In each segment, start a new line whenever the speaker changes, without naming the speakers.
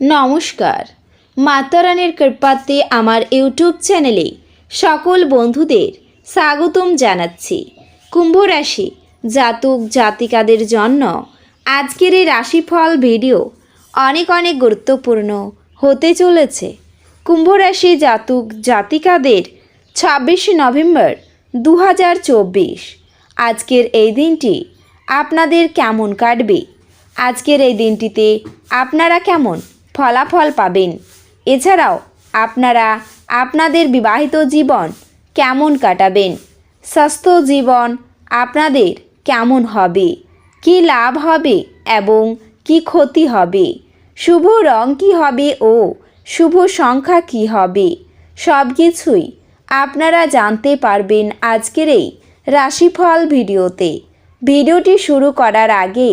নমস্কার। মাতারানের কৃপাতে আমার ইউটিউব চ্যানেলে সকল বন্ধুদের স্বাগতম জানাচ্ছি। কুম্ভ রাশি জাতক জাতিকাদের জন্য আজকের এই রাশিফল ভিডিও অনেক অনেক গুরুত্বপূর্ণ হতে চলেছে। কুম্ভ রাশি জাতক জাতিকাদের ছাব্বিশে নভেম্বর দু হাজার চব্বিশ। আজকের এই দিনটি আপনাদের কেমন কাটবে? আজকের এই দিনটিতে আপনারা কেমন ফলাফল পাবেন। এছাড়াও আপনারা আপনাদের বিবাহিত জীবন কেমন কাটাবেন? স্বাস্থ্য জীবন আপনাদের কেমন হবে? কি লাভ হবে এবং কি ক্ষতি হবে? শুভ রং কী হবে ও শুভ সংখ্যা কী হবে? সব কিছুই আপনারা জানতে পারবেন আজকের এই রাশিফল ভিডিওতে। ভিডিওটি শুরু করার আগে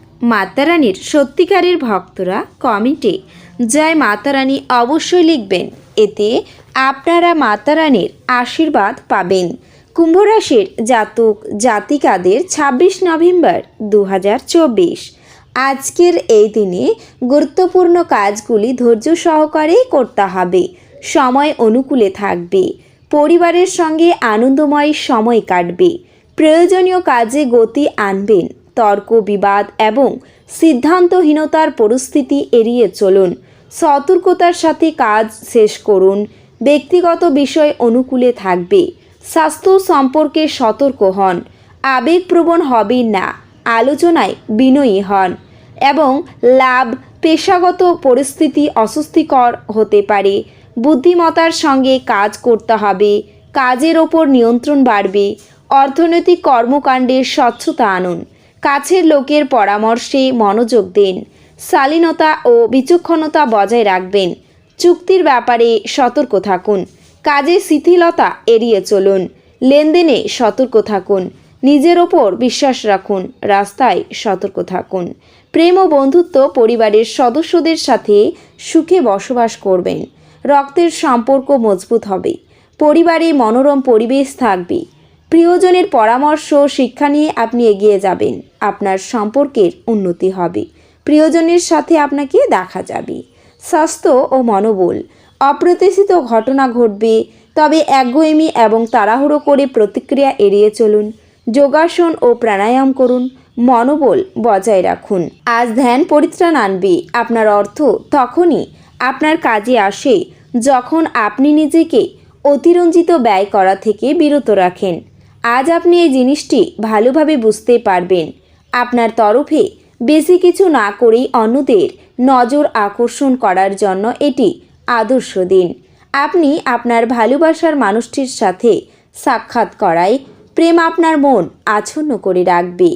মাতারানীর সত্যিকারের ভক্তরা কমেন্টে জয় মাতারানী অবশ্যই লিখবেন। এতে আপনারা মাতারানীর আশীর্বাদ পাবেন। কুম্ভরাশির জাতক, জাতিকাদের ছাব্বিশ নভেম্বর দু হাজার চব্বিশ। আজকের এই দিনে গুরুত্বপূর্ণ কাজগুলি ধৈর্য সহকারে করতে হবে। সময় অনুকূলে থাকবে। পরিবারের সঙ্গে আনন্দময় সময় কাটবে। প্রয়োজনীয় কাজে গতি আনবেন। তর্ক, বিবাদ এবং সিদ্ধান্তহীনতার পরিস্থিতি এড়িয়ে চলুন। সতর্কতার সাথে কাজ শেষ করুন। ব্যক্তিগত বিষয় অনুকূলে থাকবে। স্বাস্থ্য সম্পর্কে সতর্ক হন। আবেগপ্রবণ হবেন না। আলোচনায় বিনয়ী হন এবং লাভ, পেশাগত পরিস্থিতি অস্বস্তিকর হতে পারে। বুদ্ধিমতার সঙ্গে কাজ করতে হবে। কাজের ওপর নিয়ন্ত্রণ বাড়বে। অর্থনৈতিক কর্মকাণ্ডে স্বচ্ছতা আনুন। কাছের লোকের পরামর্শে মনোযোগ দিন। শালীনতা ও বিচক্ষণতা বজায় রাখবেন। চুক্তির ব্যাপারে সতর্ক থাকুন। কাজে শিথিলতা এড়িয়ে চলুন। লেনদেনে সতর্ক থাকুন। নিজের ওপর বিশ্বাস রাখুন। রাস্তায় সতর্ক থাকুন। প্রেম ও বন্ধুত্ব পরিবারের সদস্যদের সাথে সুখে বসবাস করবেন। রক্তের সম্পর্ক মজবুত হবে। পরিবারে মনোরম পরিবেশ থাকবে। প্রিয়জনের পরামর্শ, শিক্ষা নিয়ে আপনি এগিয়ে যাবেন। আপনার সম্পর্কের উন্নতি হবে। প্রিয়জনের সাথে আপনাকে দেখা যাবে। স্বাস্থ্য ও মনোবল। অপ্রত্যাশিত ঘটনা ঘটবে, তবে একগুয়েমি এবং তাড়াহুড়ো করে প্রতিক্রিয়া এড়িয়ে চলুন। যোগাসন ও প্রাণায়াম করুন। মনোবল বজায় রাখুন। আজ ধ্যান পরিত্রাণ আনবে, আপনার অর্থ তখনই আপনার কাজে আসে, যখন আপনি নিজেকে অতিরঞ্জিত ব্যয় করা থেকে বিরত রাখেন। আজ আপনি এই জিনিসটি ভালোভাবে বুঝতে পারবেন। আপনার তরফে বেশি কিছু না করেই অন্যদের নজর আকর্ষণ করার জন্য এটি আদর্শ দিন। আপনি আপনার ভালোবাসার মানুষটির সাথে সাক্ষাৎ করায় প্রেম আপনার মন আচ্ছন্ন করে রাখবে।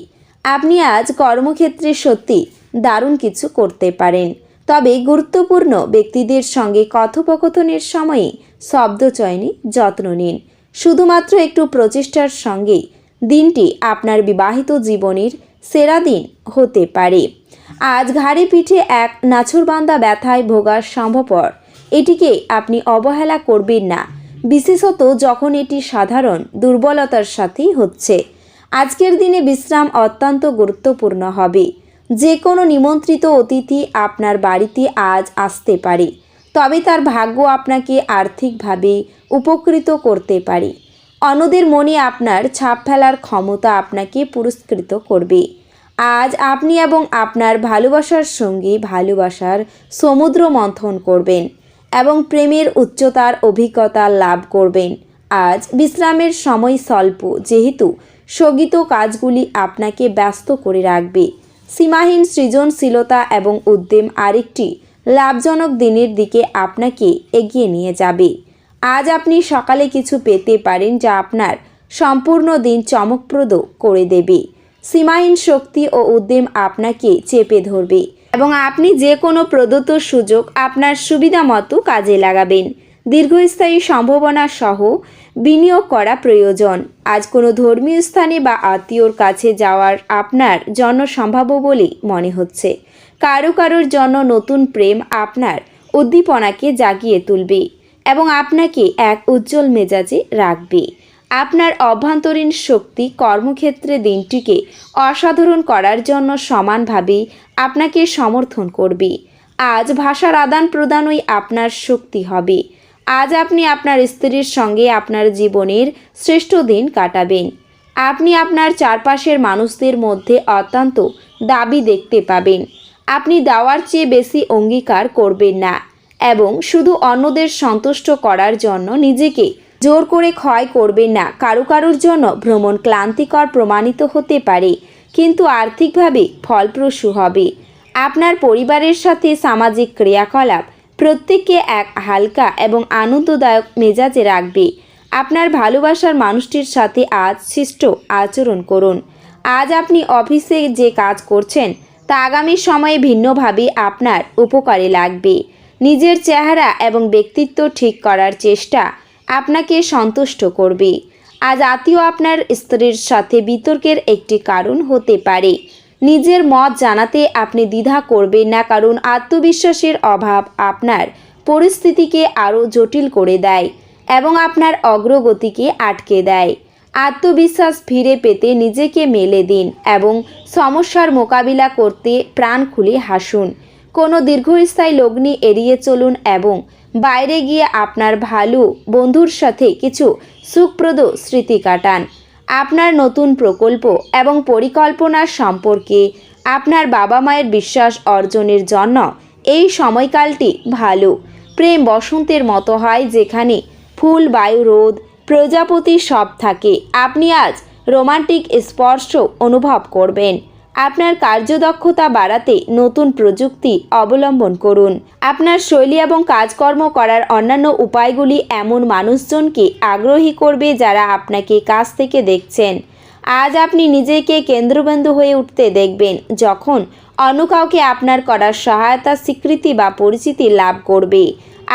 আপনি আজ কর্মক্ষেত্রে সত্যি দারুণ কিছু করতে পারেন। তবে গুরুত্বপূর্ণ ব্যক্তিদের সঙ্গে কথোপকথনের সময়ে শব্দ চয়নে যত্ন নিন। শুধুমাত্র একটু প্রচেষ্টার সঙ্গে দিনটি আপনার বিবাহিত জীবনের সেরা দিন হতে পারে। আজ ঘাড়ে পিঠে এক নাছুরবান্দা ব্যথায় ভোগার সম্ভবপর এটিকে আপনি অবহেলা করবেন না, বিশেষত যখন এটি সাধারণ দুর্বলতার সাথেই হচ্ছে। আজকের দিনে বিশ্রাম অত্যন্ত গুরুত্বপূর্ণ হবে। যে কোনো নিমন্ত্রিত অতিথি আপনার বাড়িতে আজ আসতে পারে। তবে তার ভাগ্য আপনাকে আর্থিকভাবে উপকৃত করতে পারে। অন্যদের মনে আপনার ছাপ ফেলার ক্ষমতা আপনাকে পুরস্কৃত করবে। আজ আপনি এবং আপনার ভালোবাসার সঙ্গে ভালোবাসার সমুদ্র মন্থন করবেন এবং প্রেমের উচ্চতার অভিজ্ঞতা লাভ করবেন। আজ বিশ্রামের সময় স্বল্প, যেহেতু স্থগিত কাজগুলি আপনাকে ব্যস্ত করে রাখবে। সীমাহীন সৃজনশীলতা এবং উদ্যম আরেকটি লাভজনক দিনের দিকে আপনাকে এগিয়ে নিয়ে যাবে। আজ আপনি সকালে কিছু পেতে পারেন যা আপনার সম্পূর্ণ দিন চমকপ্রদ করে দেবে। সীমাহীন শক্তি ও উদ্যম আপনাকে চেপে ধরবে এবং আপনি যে কোনো প্রদত্ত সুযোগ আপনার সুবিধা মতো কাজে লাগাবেন। দীর্ঘস্থায়ী সম্ভাবনা সহ বিনিয়োগ করা প্রয়োজন। আজ কোনো ধর্মীয় স্থানে বা আত্মীয়র কাছে যাওয়ার আপনার জন্য সম্ভাব্য বলেই মনে হচ্ছে। কারও কারোর জন্য নতুন প্রেম আপনার উদ্দীপনাকে জাগিয়ে তুলবে এবং আপনাকে এক উজ্জ্বল মেজাজে রাখবে। আপনার অভ্যন্তরীণ শক্তি কর্মক্ষেত্রে দিনটিকে অসাধারণ করার জন্য সমানভাবে আপনাকে সমর্থন করবে। আজ ভাষার আদান প্রদানই আপনার শক্তি হবে। আজ আপনি আপনার স্ত্রীর সঙ্গে আপনার জীবনের শ্রেষ্ঠ দিন কাটাবেন। আপনি আপনার চারপাশের মানুষদের মধ্যে অত্যন্ত দাবি দেখতে পাবেন। আপনি দেওয়ার চেয়ে বেশি অঙ্গীকার করবেন না এবং শুধু অন্যদের সন্তুষ্ট করার জন্য নিজেকে জোর করে ক্ষয় করবেন না। কারও কারোর জন্য ভ্রমণ ক্লান্তিকর প্রমাণিত হতে পারে, কিন্তু আর্থিকভাবে ফলপ্রসূ হবে। আপনার পরিবারের সাথে সামাজিক ক্রিয়াকলাপ প্রত্যেককে এক হালকা এবং আনন্দদায়ক মেজাজে রাখবে। আপনার ভালোবাসার মানুষটির সাথে আজ শিষ্ট আচরণ করুন। আজ আপনি অফিসে যে কাজ করছেন তা আগামী সময়ে ভিন্নভাবে আপনার উপকারে লাগবে। নিজের চেহারা এবং ব্যক্তিত্ব ঠিক করার চেষ্টা আপনাকে সন্তুষ্ট করবে। আজ আত্মীয় আপনার স্ত্রীর সাথে বিতর্কের একটি কারণ হতে পারে। নিজের মত জানাতে আপনি দ্বিধা করবেন না, কারণ আত্মবিশ্বাসের অভাব আপনার পরিস্থিতিকে আরও জটিল করে দেয় এবং আপনার অগ্রগতিকে আটকে দেয়। আত্মবিশ্বাস ফিরে পেতে নিজেকে মেলে দিন এবং সমস্যার মোকাবিলা করতে প্রাণ খুলে হাসুন। কোনো দীর্ঘস্থায়ী লগ্নি এড়িয়ে চলুন এবং বাইরে গিয়ে আপনার ভালো বন্ধুর সাথে কিছু সুখপ্রদ স্মৃতি কাটান। আপনার নতুন প্রকল্প এবং পরিকল্পনার সম্পর্কে আপনার বাবা মায়ের বিশ্বাস অর্জনের জন্য এই সময়কালটি ভালো। প্রেম বসন্তের মতো হয় যেখানে ফুল, বায়ু, রোদ প্রজাপতি সব থাকে। আপনি আজ রোমান্টিক স্পর্শ অনুভব করবেন। আপনার কার্যদক্ষতা বাড়াতে নতুন প্রযুক্তি অবলম্বন করুন। আপনার শৈলী এবং কাজকর্ম করার অন্যান্য উপায়গুলি এমন মানুষজনকে আগ্রহী করবে যারা আপনাকে কাছ থেকে দেখছেন। আজ আপনি নিজেকে কেন্দ্রবিন্দু হয়ে উঠতে দেখবেন যখন অন্য কাউকে আপনার করার সহায়তা, স্বীকৃতি বা পরিচিতি লাভ করবে।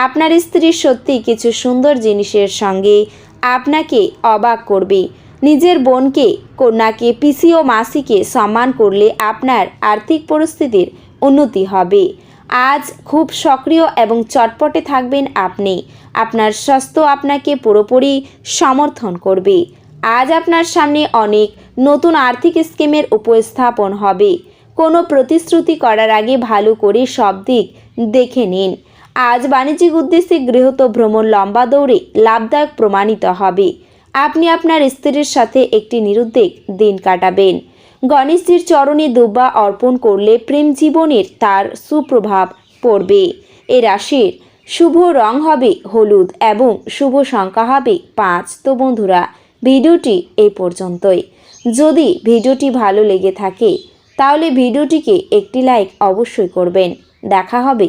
আপনার স্ত্রী সত্যি কিছু সুন্দর জিনিসের সঙ্গে আপনাকে অবাক করবে। নিজের বোনকে, কন্যাকে, পিসি ও মাসিকে সম্মান করলে আপনার আর্থিক পরিস্থিতির উন্নতি হবে। আজ খুব সক্রিয় এবং চটপটে থাকবেন আপনি। আপনার স্বাস্থ্য আপনাকে পুরোপুরি সমর্থন করবে। আজ আপনার সামনে অনেক নতুন আর্থিক স্কিমের উপস্থাপন হবে। কোনো প্রতিশ্রুতি করার আগে ভালো করে সব দিক দেখে নিন। আজ বাণিজ্যিক উদ্দেশ্যে গৃহত ভ্রমণ লম্বা দৌড়ে লাভদায়ক প্রমাণিত হবে। আপনি আপনার স্ত্রীর সাথে একটি নিরুদ্বেগ দিন কাটাবেন। গণেশজির চরণে দুব্বা অর্পণ করলে প্রেম জীবনের তার সুপ্রভাব পড়বে। এ রাশির শুভ রং হবে হলুদ এবং শুভ সংখ্যা হবে পাঁচ। তো বন্ধুরা, ভিডিওটি এই পর্যন্তই। যদি ভিডিওটি ভালো লেগে থাকে, তাহলে ভিডিওটিকে একটি লাইক অবশ্যই করবেন। দেখা হবে